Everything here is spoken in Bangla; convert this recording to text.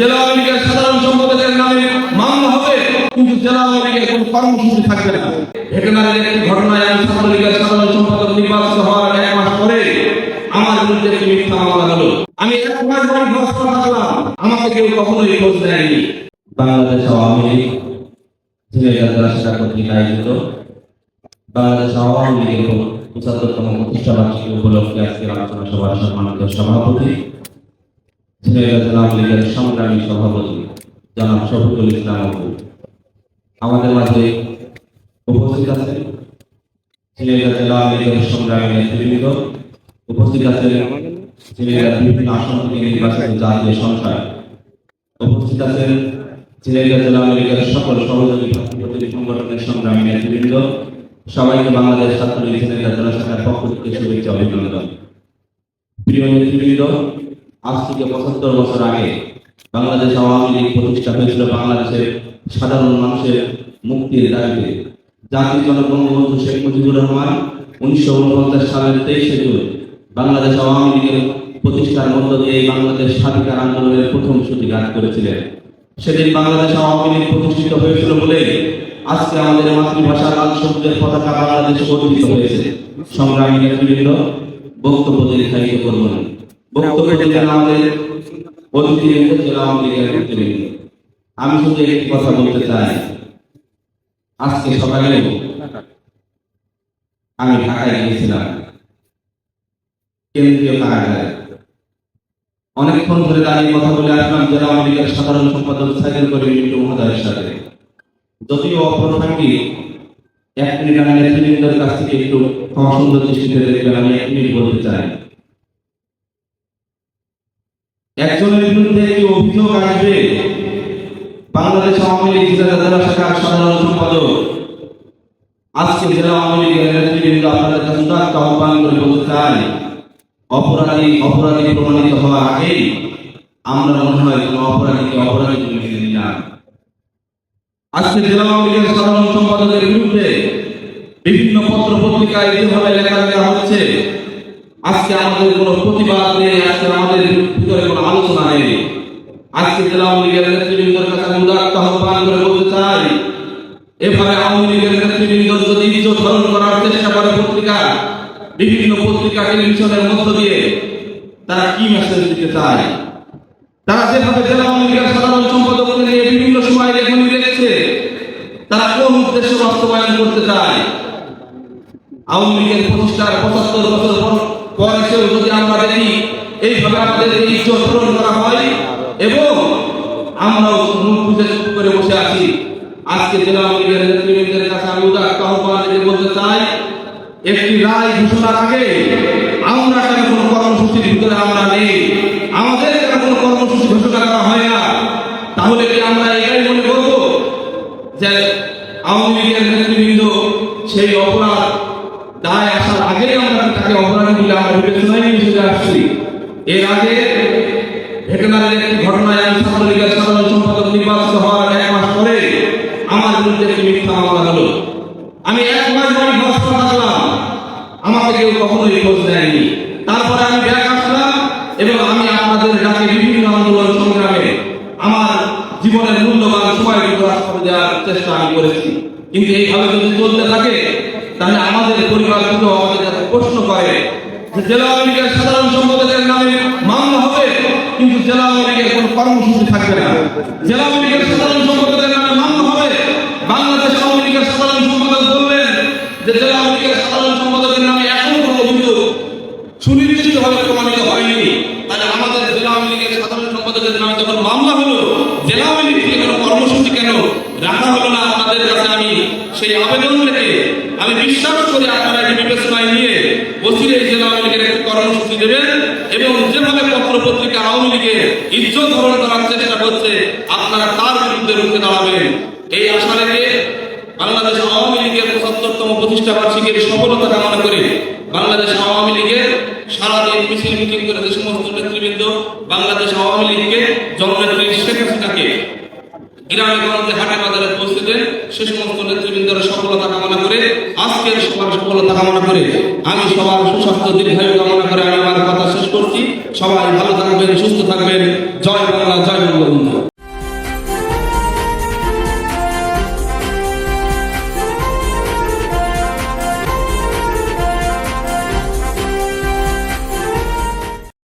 জেলা আওয়ামী সাধারণ সম্পাদকের নামে মামলা হবে, কিন্তু জেলা আওয়ামী কোনো কর্মসূচি থাকবে না। একটি ঘটনায় আমি ছাত্রলীগের সাধারণ সম্পাদক নির্বাচিত হওয়ার এক মাস পরে আমার বিরুদ্ধে একটি মিথ্যা মামলা হলো আমি এক মাস থাকলাম। আমাকে কেউ কখনোই খোঁজ দেয়নি বাংলাদেশ আওয়ামী লীগ আয়োজিত বাংলাদেশ আওয়ামী লীগের উপলক্ষে আজকের আলোচনা সভার সম্মানিত সভাপতি ঝিনাইদহ জেলা আওয়ামী লীগের সংগ্রামী সভাপতি জনাব শফিকুল ইসলাম আমাদের মাঝে উপস্থিত আছেন ঝিনাইদহ জেলা আওয়ামী সংগ্রামী নেতৃবৃন্দ। উপস্থিত আছেন শুভেচ্ছা অভিনন্দন। প্রিয় নেতৃবৃন্দ আজ থেকে পঁচাত্তর বছর আগে বাংলাদেশ আওয়ামী লীগ প্রতিষ্ঠা হয়েছিল বাংলাদেশের সাধারণ মানুষের মুক্তির দাবিতে। জাতির জনক বঙ্গবন্ধু শেখ মুজিবুর রহমান উনিশশো উনপঞ্চাশ সালের তেইশে জুন বাংলাদেশ আওয়ামী লীগের প্রতিষ্ঠার মধ্য দিয়ে বাংলাদেশ স্বাধিকার আন্দোলনের প্রথম সূতিঘাত করেছিলেন। সেদিন বাংলাদেশ আওয়ামী লীগ প্রতিষ্ঠিত হয়েছিল বলে আজকে আমাদের মাতৃভাষা লাল সবুজের পতাকা বাংলাদেশে গঠিত হয়েছে। সংগ্রামী নেতৃবৃন্দ, বক্তব্য দীর্ঘায়িত করব আমি শুধু একটি কথা বলতে চাই। আজকে সকালে আমি ঢাকায় গিয়েছিলাম, কেন্দ্রীয় কারাগারে। অনেকক্ষণ ধরে দাঁড়িয়ে কথা বলে আসলাম, জেলা আওয়ামী লীগের সাধারণ সম্পাদক সাইকেল করে মিন্টু মহোদয়ের সাথে। যদিও অপ্রাসঙ্গিক এক মিনিট আমি নেতৃবৃন্দের কাছ থেকে একটু ক্ষমা দৃষ্টিতে দেখবেন আমি এক মিনিট বলতে চাই। একজনের বিরুদ্ধে একটি অভিযোগ আসবে। বাংলাদেশ আওয়ামী লীগ জেলা জেলা শাখার সাধারণ সম্পাদক। আজকে জেলা আওয়ামী লীগের নেতৃবৃন্দ আপনাদের কাছে উদাত্ত আহ্বান করে চাই, অপরাধী অপরাধী প্রমাণিত হওয়ার আগেই আমরা মনে হয় কোনো অপরাধীকে অপরাধী বলে মেনে নিলাম আজকে জেলা আওয়ামী লীগের সাধারণ সম্পাদকের বিরুদ্ধে বিভিন্ন পত্র পত্রিকায় যেভাবে লেখালেখা হচ্ছে আজকে আমাদের কোনো প্রতিবাদ নেই, আজকে আমাদের ভিতরে কোনো আলোচনা নেই। আজকে জেলা আওয়ামী কাছে উদাত্ত আহ্বান করে বলতে চাই আওয়ামী লীগের নেতৃবৃন্দ যদি করার চেষ্টা করে পত্রিকা, বিভিন্ন পত্রিকা, টেলিভিশনের মধ্য দিয়ে, তারা কি মেসেজ দিতে চায়? তারা যেভাবে জেলা আওয়ামী লীগের সাধারণ সম্পাদককে নিয়ে বিভিন্ন সময় লেখনি লিখছে তারা কোন উদ্দেশ্য বাস্তবায়ন করতে চায়? আওয়ামী লীগের প্রতিষ্ঠার পর- পর এসেও যদি আমরা দেখি এইভাবে আমাদের এই ইজ্জত পূরণ করা হয়, এবং আমরাও করে বসে আছি। আজকে জেলা কাছে আমি আহ্বান বলতে চাই, একটি রায় ঘোষণার আগে আমরা কেন কোনো কর্মসূচির ভিতরে আমরা নেই? আমাদের কেন কোনো কর্মসূচি ঘোষণা করা হয় না? তাহলে কি আমরা এটাই মনে করব যে আওয়ামী লীগের নেতৃবৃন্দ সেই অপরাধ দায় আসার আগেই আমরা তাকে অপরাধী এবং আমি বিভিন্ন আন্দোলন সংগ্রামে আমার জীবনের মূল্যবান সময় চেষ্টা আমি করেছি। কিন্তু এইভাবে যদি চলতে থাকে, তাহলে আমাদের পরিবারগুলো আমাদের প্রশ্ন করে জেলা আওয়ামী সাধারণ সম্পাদকের নামে মামলা হবে, কিন্তু জেলা আওয়ামী লীগের কর্মসূচি থাকবে না। জেলা আওয়ামী লীগের সাধারণ সম্পাদকের নামে মামলা হবে, বাংলাদেশ আওয়ামী লীগের সাধারণ সম্পাদক বললেন যে জেলা আওয়ামী সাধারণ সম্পাদকের নামে এখনও কোনো অভিযোগ সুনির্দিষ্টভাবে প্রমাণিত হয়নি। তাহলে আমাদের জেলা আওয়ামী লীগের সাধারণ সম্পাদকের নামে যখন মামলা হলো, জেলা আওয়ামী লীগ থেকে কোনো কর্মসূচি কেন রাখা হলো না আপনাদের কাছে আমি সেই আবেদন রেখে আমি বিশ্বাস করি আপনারা এটি বিবেচনায় নিয়ে অচিরে জেলা আওয়ামী লীগের একটি কর্মসূচি দেবেন এবং যেভাবে পত্র পত্রিকা আওয়ামী লীগের ইজ্জত ধারণ করার চেষ্টা করছে, আপনারা তার বিরুদ্ধে রুখে দাঁড়াবেন। এই আশা রেখে বাংলাদেশ আওয়ামী লীগের পঁচাত্তরতম প্রতিষ্ঠা বার্ষিকীর সফলতা কামনা করে বাংলাদেশ আওয়ামী লীগের সারাদিন মিছিল মিটিং করে যে সমস্ত নেতৃবৃন্দ বাংলাদেশ আওয়ামী লীগকে জননেত্রী শেখ হাসিনাকে গ্রামে গঞ্জে হাটে বাজারে পৌঁছে দেন, সে সমস্ত নেতৃবৃন্দের সফলতা কামনা করে, আজকের সবার সফলতা কামনা করে, আমি সবার সুস্বাস্থ্য দীর্ঘায়ু কামনা করে আমি আমার কথা শেষ করছি সবাই ভালো থাকবেন সুস্থ থাকবেন। জয়